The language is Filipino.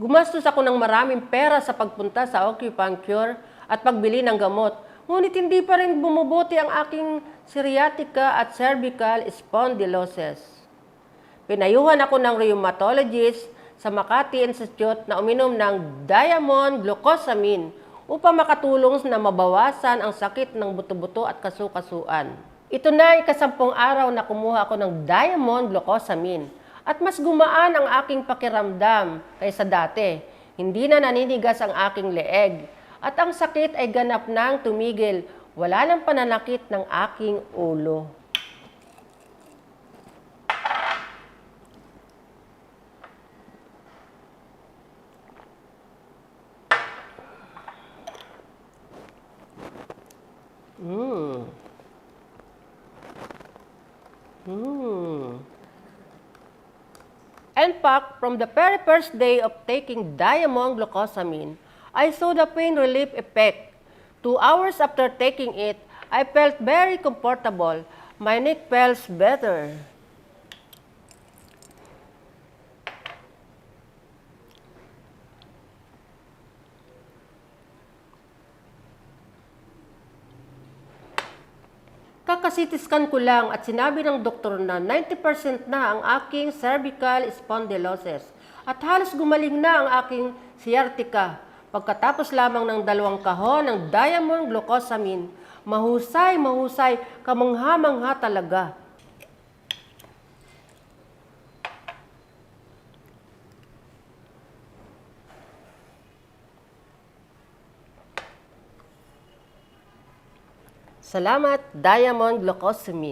Gumastos ako ng maraming pera sa pagpunta sa acupuncture at pagbili ng gamot. Ngunit hindi pa rin bumubuti ang aking sciatica at cervical spondylosis. Pinayuhan ako ng rheumatologist sa Makati Institute na uminom ng diamond glucosamine upang makatulong na mabawasan ang sakit ng buto-buto at kasukasuan. Ito na ay kasampung araw na kumuha ako ng diamond glucosamine at mas gumaan ang aking pakiramdam kaysa dati. Hindi na naninigas ang aking leeg at ang sakit ay ganap nang tumigil. Wala nang pananakit ng aking ulo. Mm. Mm. In fact, from the very first day of taking diamond glucosamine, I saw the pain relief effect. Two hours after taking it, I felt very comfortable. My neck felt better. Kakasitiskan ko lang at sinabi ng doktor na 90% na ang aking cervical spondylosis at halos gumaling na ang aking sciatica. Pagkatapos lamang ng dalawang kahon ng diamond glucosamine, mahusay, mahusay, kamangha-mangha talaga. Salamat, Diamond Glucosamine.